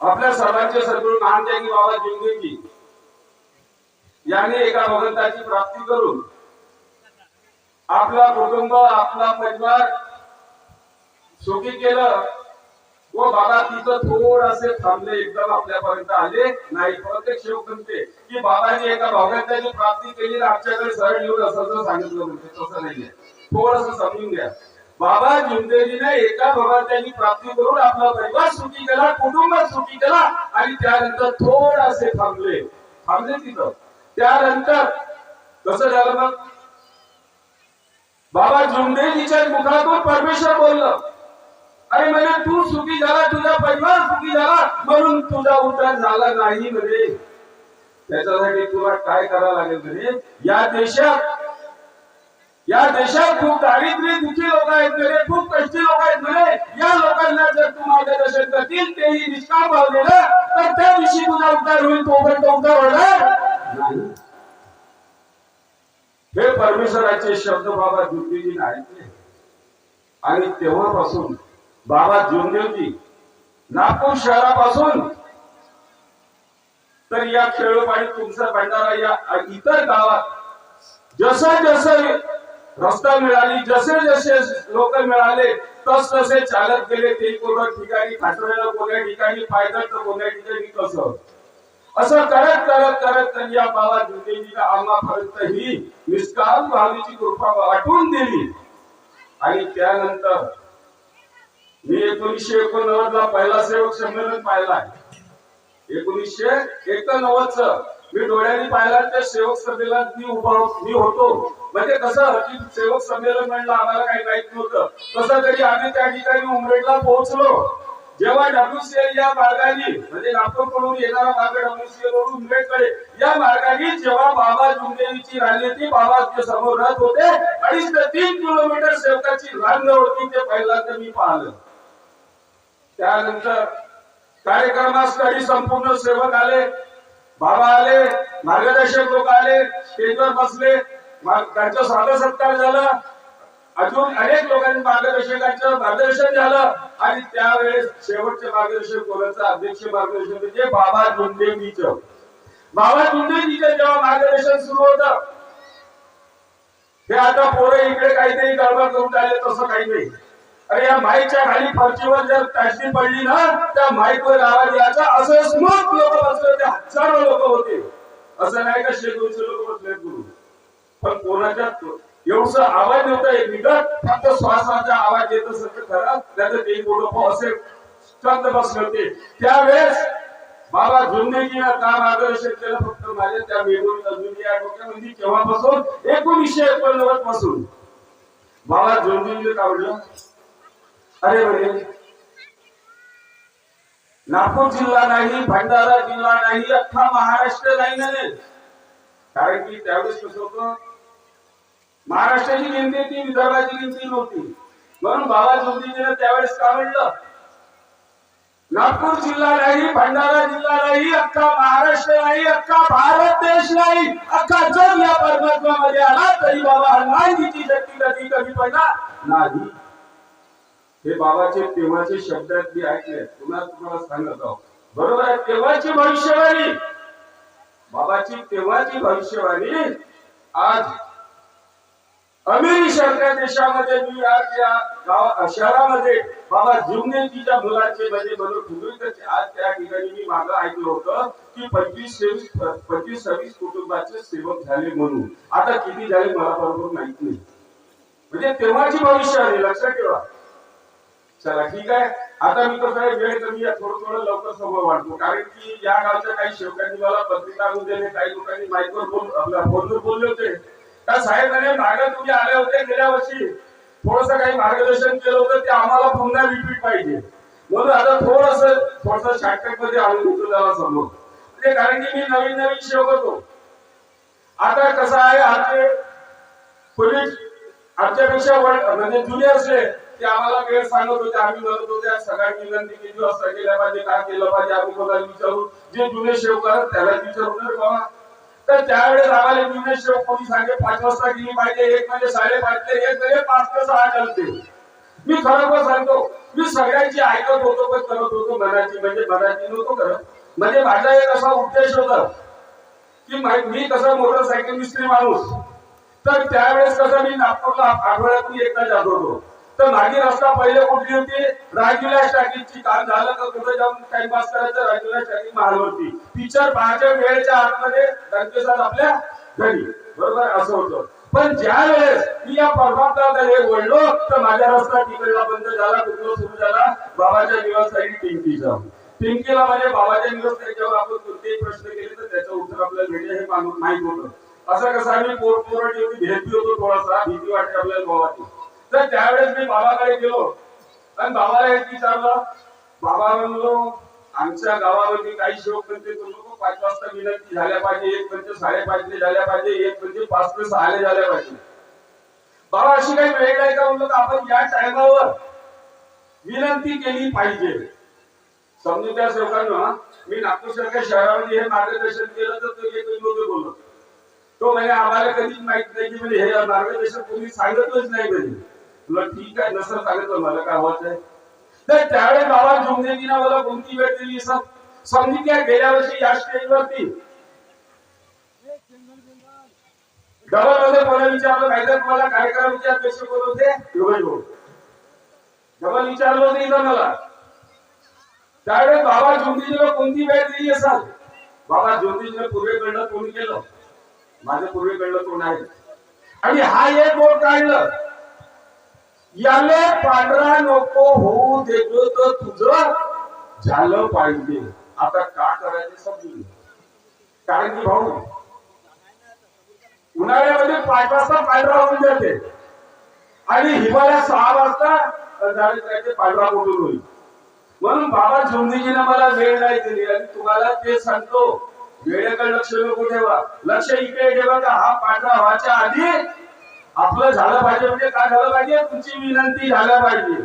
आपल्या सर्वांचे सद्गुरू महात्यागी बाबा जिंदेजी यांनी एका भगवंताची प्राप्ती करून आपला कुटुंब आपला परिवार सुखी केलं. व बाबा तिथं थोडसे थांबले एकदम आपल्यापर्यंत आले. नाही प्रत्येक शिव म्हणते की बाबाजी एका भगवंताची प्राप्ती केली आमच्याकडे सरळ येऊन असं असं सांगितलं म्हणते. तसं नाहीये. थोडस समजून घ्या. बाबा जिंदेजीने एका भगवंताची प्राप्ती करून आपला परिवार सुखी केला कुटुंब सुखी केला आणि त्यानंतर थोडासे थांबले. थांबले तिथं. त्यानंतर कसं झालं मग? बाबा जुंदेजीच्या मुखातून परमेश्वर बोललं अरे म्हणजे तू सुखी झाला तुझा परिवार सुखी झाला म्हणून तुझा उद्धार झाला नाही म्हणे. त्याच्यासाठी तुला काय करावं लागेल म्हणे? या देशात या देशात खूप दारिद्र्य दुखी लोक आहेत म्हणे खूप कष्टी लोक आहेत म्हणे या लोकांना जर तू मार्गदर्शन करतील तेही निष्काम पावलेलं तर त्या दिवशी तुझा उद्धार होईल तोपर्यंत उद्धार होणार हे परमेश्वराचे शब्द बाबा ज्योतिजीने ऐकले आणि तेव्हापासून बाबा जोंदेवजी नागपूर शहरापासून तर या खेळोपाडी तुमचा भंडारा या इतर गावात जसं जसं रस्ता मिळाली जसे जसे लोक मिळाले तस तसे चालत गेले. ते कोणत्या ठिकाणी खाटोऱ्याला कोणत्या ठिकाणी पायदळ तर कोणत्या ठिकाणी कसं असं करत करत करत त्यांनी या बाबा जुंदेजीला आम्हापर्यंत ही निष्काम भावीची कृपा वाटून दिली. आणि त्यानंतर मी एकोणीसशे एकोणनव्वद ला पहिला सेवक संमेलन पाहिला एकोणीसशे एकोणनव्वद च मी डोळ्यांनी पाहिला त्या सेवक संमेलनात मी उभा मी होतो. म्हणजे कसं की सेवक संमेलन म्हणलं आम्हाला काही माहीत नव्हतं. कसं तरी आम्ही त्या ठिकाणी उमरेडला पोहोचलो. जेव्हा डब्ल्यूसीएल या मार्गाने म्हणजे नागपूरकडून येणारा मार्ग डब्ल्यूसीएल वरून उमरेडकडे या मार्गाने जेव्हा बाबा जुमदेवीची राणी होती बाबा समोर राहत होते अडीच ते तीन किलोमीटर सेवकाची रांग होती ते पहिल्यांदा मी पाहिलं. त्यानंतर कार्यक्रमासाठी संपूर्ण सेवक आले. बाबा आले मार्गदर्शक लोक आले स्टेजवर बसले. मा- त्यांचं स्वागत सत्कार झाला. अजून अनेक लोकांनी मार्गदर्शकांचं मार्गदर्शन झालं. आणि त्यावेळेस शेवटचे मार्गदर्शक बोलायचं अध्यक्ष मार्गदर्शन म्हणजे बाबा जुंदेजीचं बाबा जुंदेजीचं जेव्हा मार्गदर्शन सुरू होतं हे आता पोरं इकडे काहीतरी गडबड करून राहिले तसं काही नाही. अरे या माईच्या खाली फरशीवर जर टाचणी पडली ना त्या माईकवर आवाज यायचा असं स्मूथ लोक बसले होते हजारो लोक होते. असं नाही का शे दोनशे लोक बसले गुरु? पण कोणाच्या एवढस आवाज नव्हता एक मिनिट फक्त श्वासाचा आवाज येत असत खरं त्याचं ते मोठं असे स्कंद बसले होते. त्यावेळेस बाबा जुंदेजीनं काम मार्गदर्शन केलं फक्त माझ्या त्या मेमोरी अजूनही या डोक्यामध्ये केव्हापासून? एकोणीसशे एकोणनव्वदपासून. बाबा जुंदेजीने काढलं अरे वडील. नागपूर जिल्हा नाही भंडारा जिल्हा नाही अख्खा महाराष्ट्र नाही ना कारण की त्यावेळेस कसं होतं महाराष्ट्राची गिनती ती विदर्भाची गिनती नव्हती. म्हणून बाबा जोतीजीने त्यावेळेस का म्हणलं? नागपूर जिल्हा नाही भंडारा जिल्हा नाही अख्खा महाराष्ट्र नाही अख्खा भारत देश नाही अख्खा जग या परमात्म्यामध्ये आला तरी बाबा हनुमानजीची शक्ती कधी कमी पडणार नाही. हे बाबाचे तेव्हाचे शब्द आहेत मी ऐकले पुन्हा तुम्हाला सांगत आहोत. बरोबर आहे तेव्हाची भविष्यवाणी. बाबाची तेव्हाची भविष्यवाणी आज अमेरिकेसारख्या देशामध्ये मी आज या गाव शहरामध्ये बाबा जुमनेजीच्या मुलाचे म्हणजे म्हणून ठुगळीतच आज त्या ठिकाणी मी मागं ऐकलं होतं की पंचवीस सव्वीस पंचवीस सव्वीस कुटुंबाचे सेवक झाले म्हणून. आता किती झाले मला बरोबर माहीत नाही. म्हणजे तेव्हाची भविष्य भविष्यवाणी लक्षात ठेवा. चला ठीक आहे. आता मी कसं आहे वेळ कमी थोडं थोडं लवकर समोर वाढतो. कारण की या गावच्या काही शेवकांनी मला पत्रिका दिले काही लोकांनी माईकवर बोल आपल्या फोनवर बोलले होते त्या साहेबांनी मागे तुम्ही आले होते गेल्या वर्षी. थोडस काही मार्गदर्शन केलं होतं ते आम्हाला पुन्हा रिपीट पाहिजे. म्हणून आता थोडस थोडस शॉर्टकटमध्ये आणून घेतो त्याला समोर. म्हणजे कारण की मी नवीन नवीन शेवक होतो. आता कसं आहे आमचे पोलीस आमच्यापेक्षा म्हणजे जुने असले ते आम्हाला वेळ सांगत होते आम्ही म्हणत होते सगळ्यांनी विनंती केली असं केल्या पाहिजे काय केलं पाहिजे आम्ही कोणाला विचारू. जे जुने सेवक आहेत त्याला विचारू ना बाबा. तर त्यावेळेस आम्हाला जुने शेव कोणी सांगे पाच वाजता गेली पाहिजे एक म्हणजे साडेपाचले एक म्हणजे पाच ते सहा चालते मी खरोखर सांगतो मी सगळ्यांची ऐकत होतो पण करत होतो मनाची म्हणजे मनाची नव्हतो करत. म्हणजे माझा एक असा उद्देश होता की मी कसं मोटरसायकल मिस्त्री माणूस तर त्यावेळेस कसं मी नागपूरला आठवड्यातून एकदा जात होतो. तर माझी रस्ता पहिले कुठली होती? राजूला स्टॅकिंगची काम झालं तर कुठे जाऊन टाइमपास करायचं? राजूला स्टॅकिंग महालवरती पिक्चर पाहायच्या वेळेच्या आतमध्ये रंगेसात आपल्या घरी. बरोबर? असं होतं. पण ज्या वेळेस मी या परमात्माकडे वळलो तर माझा रस्ता तिकडला बंद झाला कुठला सुरू झाला? बाबाच्या दिवसासाठी टिंकी जाऊन टिंकीला म्हणजे बाबाच्या दिवस त्याच्यावर आपण कोणतेही प्रश्न केले तर त्याचं उत्तर आपल्याला भेटेल हे माहीत होतं. असं कसं आम्ही पोट पोरट एवढी भेटली होतो थोडासा भीती वाटते आपल्याला बाबाची तर त्यावेळेस मी बाबाकडे गेलो. आणि बाबाला एक विचारलं बाबा म्हणलो आमच्या गावामध्ये काही शिवक लोक पाच वाजता विनंती झाल्या पाहिजे एक म्हणजे साडेपाचले झाल्या पाहिजे एक म्हणजे पाच ते सहाले झाल्या पाहिजे. बाबा अशी काही वेळ नाही का? म्हणलं आपण या टायमावर विनंती केली पाहिजे. समजून त्या सेवकांना मी नागपूर सारख्या शहरामध्ये हे मार्गदर्शन केलं तर तो एक लोक बोलत. तो म्हणजे आम्हाला कधीच माहीत नाही की म्हणजे हे मार्गदर्शन कोणी सांगितलंच नाही कधी तुला ठीक आहे नसं सांगितलं मला काय हवंच आहे तर त्यावेळेस बाबा जुमदेवीनं मला कोणती वेळ दिली सम- समजून घ्या गेल्या वर्षी या स्टेजवरती? डबलमध्ये मला विचारलं माहिती आहे तुम्हाला कार्यक्रमाचे अध्यक्ष कोण होते? योगेश भाऊ. डबल विचारलं होतं इथं मला. त्यावेळेस बाबा ज्योतिजीला कोणती वेळ दिली असाल? बाबा ज्योतिजीने पूर्वेकडलं कोणी केलं माझं पूर्वेकडलं कोण आहे? आणि हा एक बोर्ड काढलं. याले पांढरा नको होऊ देतो तर तुझं झालं पाहिजे. आता का करायचं समजून कारण की भाऊ उन्हाळ्यामध्ये पाच वाजता पांढरा होऊन जाते. आणि हिवाळ्यात सहा वाजता दारिद्र्याचे पांढरा कुठून होईल. म्हणून बाबा झोंदीजीने मला वेळ नाही दिली. आणि तुम्हाला ते सांगतो वेळेकडे लक्ष नको ठेवा. लक्ष इकडे ठेवा का हा पांढरा व्हायच्या आधी आपलं झालं पाहिजे म्हणजे काय झालं पाहिजे? तुमची विनंती झाल्या पाहिजे.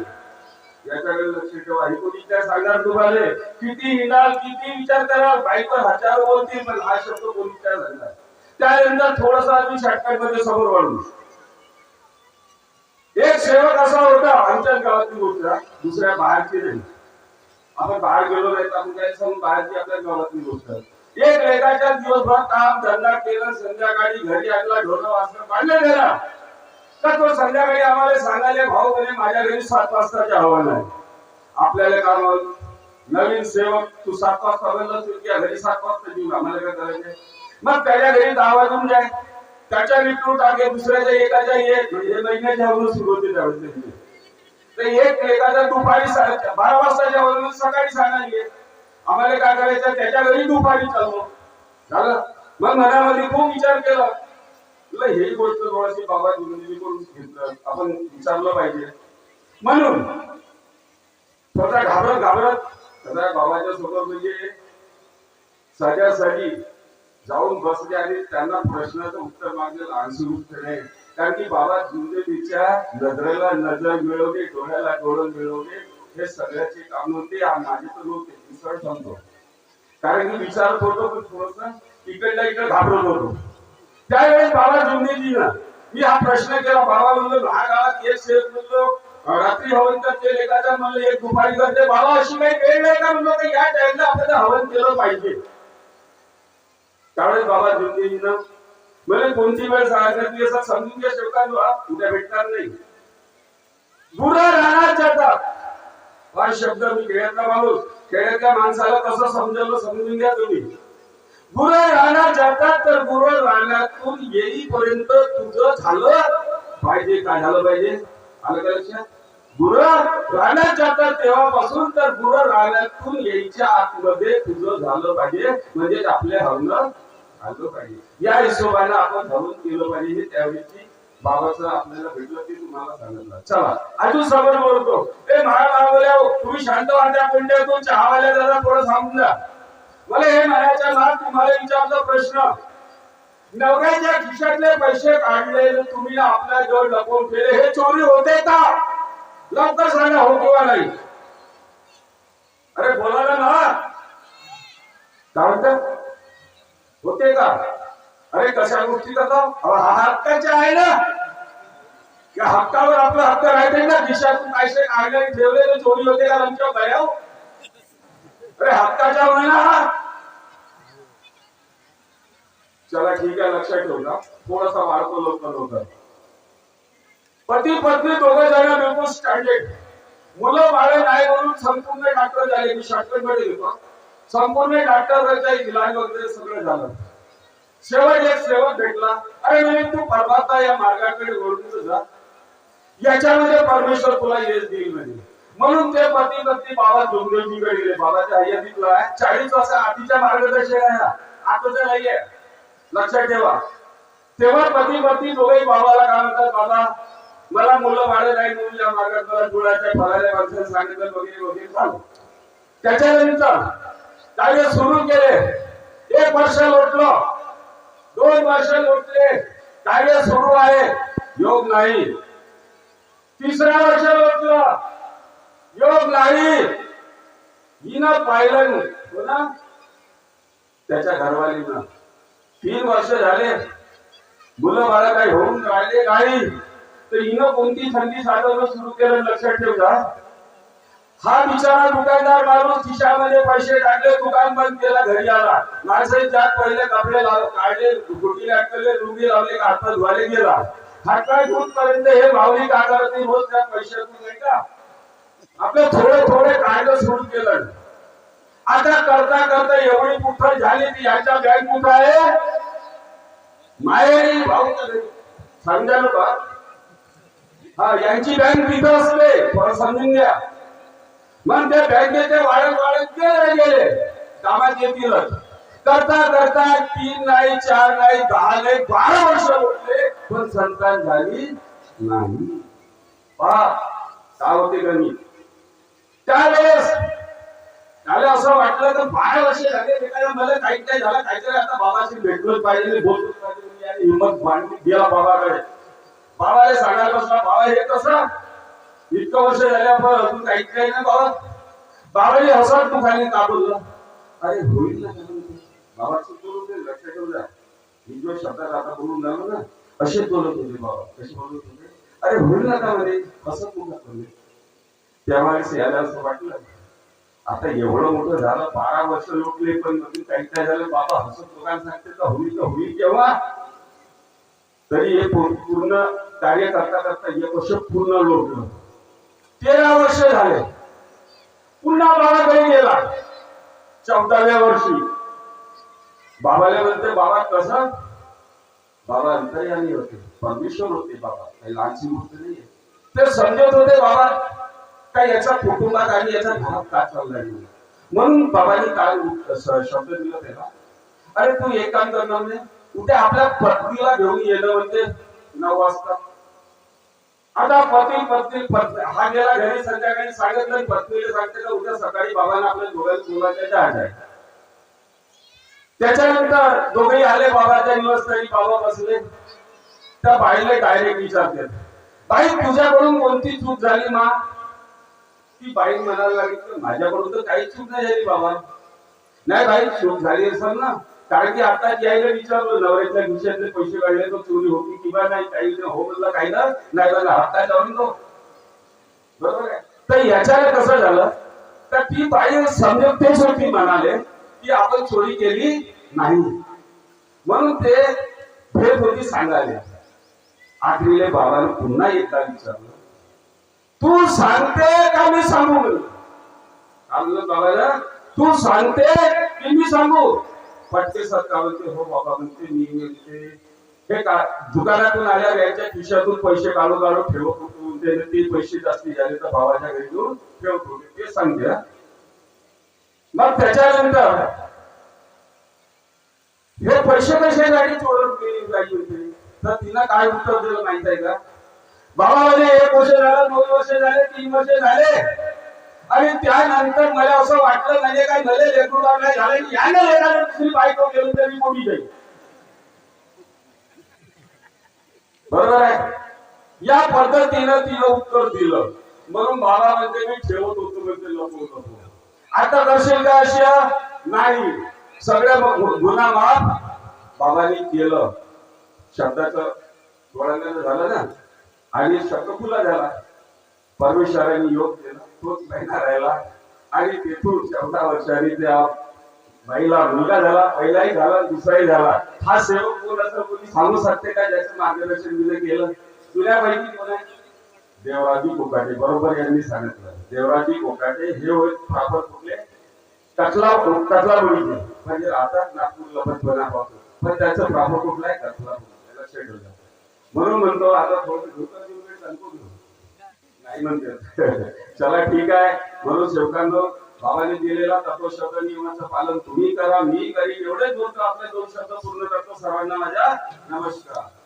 याच्याकडे लक्ष ठेवा. हे कोणी काय सांगणार तुम्हाला? किती हिंडाल किती विचार कराल? बाईकवर हजारो बोलतील पण हा शब्द कोणी काय झाला त्यानंतर थोडासा आम्ही शॉर्टकटमध्ये समोर वाढू. एक सेवक असा होता आमच्या गावातली गोष्ट. दुसऱ्या बाहेरची नाही. आपण बाहेर गेलो नाही आपण काय सांगून बाहेरची आपल्या गावातली गोष्ट. एक लेखाच्या दिवसभर काम धंदा केलं संध्याकाळी घरी आणला ढोलं वाजलं पाडलं गेला तर तो संध्याकाळी आम्हाला सांगायला भाऊ म्हणे माझ्या घरी सात वाजताचे आव्हान आहे. आपल्याला काम नवीन सेवक तू सात वाजता बनला तुझ्या घरी सात वाजता येऊन आम्हाला काय करायचे मग त्याच्या घरी दहा वाजून जाय. त्याच्या विक्रू टाके दुसऱ्याच्या एकाच्या एक म्हणजे महिन्याच्या वरून सुरू होते त्यावेळेस तर एक एखादा दुपारी बारा वाजताच्या वरून सकाळी सांगायला आम्हाला काय करायचं त्याच्या घरी दुपारी चालू. झालं? मग मनामध्ये खूप विचार केला. तुला हे गोष्ट थोडीशी बाबा जिंदगी करून घेतलं आपण विचारलं पाहिजे. म्हणून स्वतः घाबरत घाबरत सदा बाबाच्या सोबत म्हणजे सगळ्यासाठी जाऊन बसले आणि त्यांना प्रश्नाचं उत्तर मागेल आन्सर उत्तर आहे कारण की बाबा जिंदगीच्या नजरेला नजर मिळवणे डोळ्याला डोळं मिळवणे हे सगळ्याचे काम होते माझे तर नव्हते विसर सांगतो कारण की विचारत होतो पण थोडस इकडल्या इकडे घाबरत होतो. त्यावेळी बाबा जुंदेजीनं मी हा प्रश्न केला बाबा म्हणलो हा गावात एक सेवक म्हणलो रात्री हवन करते लेखाच्या म्हणलं एक दुपारी करते. बाबा अशी काही वेळ नाही का म्हणलो या टाइमला आपल्याला हवन केलं पाहिजे. त्यावेळेस बाबा जुंदेजीनं मला कोणती वेळ सांगितली असं समजून घ्या शेवकांना उद्या भेटणार नाही. बुरा राहणार जातात हा शब्द मी खेड्यातला माणूस खेड्यातल्या माणसाला कसं समजवलं समजून घ्या तुम्ही. गुरं राहणार जातात तर गुरं राहण्यातून येईपर्यंत तुझं झालं पाहिजे. काय झालं पाहिजे? आलं का लक्षात? गुरं राहण्यात जातात तेव्हापासून तर गुरु राहण्यातून यायच्या आतमध्ये तुझं झालं पाहिजे. म्हणजेच आपले हवणं झालं पाहिजे. या हिशोबाने आपण धरून केलं पाहिजे त्यावेळी बाबाचं आपल्याला भेटलं ते तुम्हाला सांगितलं. चला अजून समोर बोलतो. ए महाबाबल्या तुम्ही शांत वाट्या कोणत्या चहावाल्या दादा थोडं सांगून जा. मला हे म्हणायचं ना तुम्हाला विचारला प्रश्न. नवऱ्याच्या खिशातले पैसे काढले तुम्ही आपल्या जवळ लपवून केले हे चोरी होते का? लवकर सांगा हो किंवा नाही. अरे बोलायला ना. काय म्हणतात होते का? अरे कशा गोष्टी करतो अहो, हा हक्काचे आहे ना. या हक्कावर आपला हक्क राहते ना. खिशातून पैसे काढले ठेवले चोरी होते का आमच्या भयाव? अरे हक्काच्या म्हणा. चला ठीक आहे लक्षात ठेवू ना थोडासा वाढतो लोक लवकर पती पत्नी दोघं जण बिलकुल स्टँडर्ड मुलं बाळे नाही म्हणून संपूर्ण डॉक्टर झाले. मी शॉर्टकटमध्ये घेतो संपूर्ण डॉक्टर इलाज वगैरे सगळं झालं. शेवट एक सेवक भेटला. अरे नाही तू परमात्मा या मार्गाकडे वळून जा. याच्यामध्ये परमेश्वर तुला यश देईल म्हणजे म्हणून ते पती पत्नी बाबा डोंगरजीकडे गेले बाबाच्या हयातीतला आहे. चाळीस वर्ष आधीच्या मार्गदर्शक आहे हा. नाहीये. लक्षात ठेवा. तेव्हा पती पत्नी दोघेही बाबाला काय म्हणतात बाबा मला मुलं वाढत नाही मुलीच्या मार्गात मला जुळायच्या फळायला माणसाने सांगितलं वगैरे वगैरे झालं त्याच्यानंतर कार्य सुरू केले. एक वर्ष लोटलो. दोन वर्ष लोटले. कार्य सुरू आहे. योग नाही. तिसऱ्या वर्ष लोटलं. योग नाही. हिनं पाहिलं हो ना? त्याच्या घरवालीनं. तीन वर्ष झाले. मुलं मला काही होऊन राहिले नाही. तर हिनं कोणती संधी साधवणं सुरू केलं लक्षात ठेवता? हा बिचारा दुकानदार माणूस खिशामध्ये पैसे टाकले दुकान बंद केला घरी आला. माणसं त्यात पहिले कपडे लाव काढले गुटी अटकले रुगी लावले हात धुवाले गेला. हात पाय पर्यंत हे माऊली का करत नाही रोज त्या पैशातून नाही का? आपले थोडे थोडे काढलं सुरू केलं. आता करता करता एवढी कुठं झाली ती याच्या बँक कुठं आहे? माहेरी भाऊ समजा का? हा यांची बँक तिथं असते. थोडं समजून घ्या. मग त्या बँकेचे वाढत वाढत गेले गेले. कामात येतीलच. करता करता तीन नाही चार नाही दहा नाही बारा वर्ष होते पण संतान झाली नाही. पहा काय होते गणित. त्यावेळेस त्याला असं वाटलं तर बारा वर्ष झाले एखाद्या मला काही काय झालं. काहीतरी आता बाबाशी भेटलोच पाहिजे. बोललोच पाहिजे. मी हिंमत मांडली गेला बाबाकडे. बाबाला सांगायला बसला बाबा हे कसं? इतकं वर्ष झाल्या पण अजून काही काही नाही बाबा. बाबाने हसत तू खाली का बोलला अरे होईल ना बाबाचं बोलून दे लक्ष ठेवू द्या. मी जो शब्दात आता बोलून झालो ना असे बोलत होते बाबा. कसे बोलत होते? अरे होईल ना का मध्ये हसत तू बोलले त्यावेळेस याला असं वाटलं. आता एवढं मोठं झालं बारा वर्ष लोटले पण नवीन काही काय झालं बाबा हसत लोकांना सांगते तर होईल तर होईल केव्हा? तरी हे पूर्ण कार्य करता करता एक वर्ष पूर्ण लोटलं. तेरा वर्ष झाले. पुन्हा बाबाकडे गेला. चौदाव्या वर्षी. बाबाला म्हणते बाबा कसं? बाबा अंतर्यानी होते. परमेश्वर होते बाबा. काही लहानशी गोष्ट नाही ते समजत होते बाबा का याच्या कुटुंबात आणि याचा घरात का चाललाय म्हणून. बाबांनी काय शब्द दिला त्याला? अरे तू एक काम करणार नाही उद्या आपल्या पत्नीला घेऊन येणं म्हणजे नऊ वाजता. आता पती पत्नी पत्नी हा गेला घरी संध्याकाळी सांगितलं पत्नीला सांगते का उद्या सकाळी बाबांना आपल्या दोघांना बोलायचं जहाज आहे त्याच्यानंतर दोघेही आले बाबाच्या निवासस्थानी बाबा बसले. त्या बाईला डायरेक्ट विचारते बाई तुझ्याकडून कोणती चूक झाली मा? ती बाई म्हणायला लागली की माझ्याकडून तर काही चूक नाही झाली बाबा. नाही बाई चूक झाली असेल ना. कारण की आता यायला विचारलं नवऱ्याच्या खिशातले पैसे काढले तो चोरी होती किंवा नाही काही हो म्हणलं काही ना नाही म्हणलं हप्ता जाऊन तो बरोबर आहे. तर याच्याने कसं झालं? तर ती बाई समजतेच होती म्हणाले की आपण चोरी केली नाही. म्हणून ते भेट होती सांगायला आठवीले बाबाने पुन्हा एकदा विचारलं. तू सांगते का मी सांगू? बाबाला तू सांगते की मी सांगू? पटके सर का म्हणते हो बाबा म्हणते मी म्हणते. हे का दुकानातून आल्यावर याच्या खिशातून पैसे काढून काढून ठेवत होतो. ते पैसे जास्ती झाले तर भावाच्या घरी घेऊन ठेवत होते. ते सांगते. मग त्याच्यानंतर हे पैसे कशासाठी चोरत गेली होते? तर तिनं काय उत्तर दिलं माहीत आहे का? बाबा म्हणे एक वर्ष झालं दोन वर्ष झाले तीन वर्ष झाले. आणि त्यानंतर मला असं वाटलं म्हणजे काय भले लेकरू नाही झाले की याने लेखाने दुसरी बायको घेऊन तरी मोठी जाईल बरोबर आहे? या पद्धतीनं तिनं उत्तर दिलं. म्हणून बाबा म्हणते मी ठेवत होतो म्हणते लपवत होतो. आता करशील का अशी नाही. सगळ्या मग गुन्हा माफ. बाबांनी केलं. शब्दाचं डोळ्यानं झालं ना? आणि शकफुला झाला परमेश्वराने योग केला तोच महिना राहिला. आणि तेथून चौदा वर्षांनी त्या महिला मुलगा झाला पहिलाही झाला दुसराही झाला. हा सेवक कोण असं कोणी सांगू शकते का? ज्याचं मार्गदर्शन मी केलं. जुन्यापैकी माहिती आहे? देवराजी कोकाटे. बरोबर यांनी सांगितलं. देवराजी कोकाटे हे होय प्रॉपर कुठले? कचला कचला म्हणजे आता नागपूरला पण बनापासून पण त्याचं प्रॉपर कुठला आहे? कचला बोली लक्षात ठेवलं म्हणून म्हणतो आता नाही म्हणते. चला ठीक आहे. म्हणून सेवकांनो बाबाने दिलेला तत्वशब्द नियमाचं पालन तुम्ही करा मी करीन. एवढेच बोलतो आपले दोन शब्द पूर्ण करतो. सर्वांना माझ्या नमस्कार.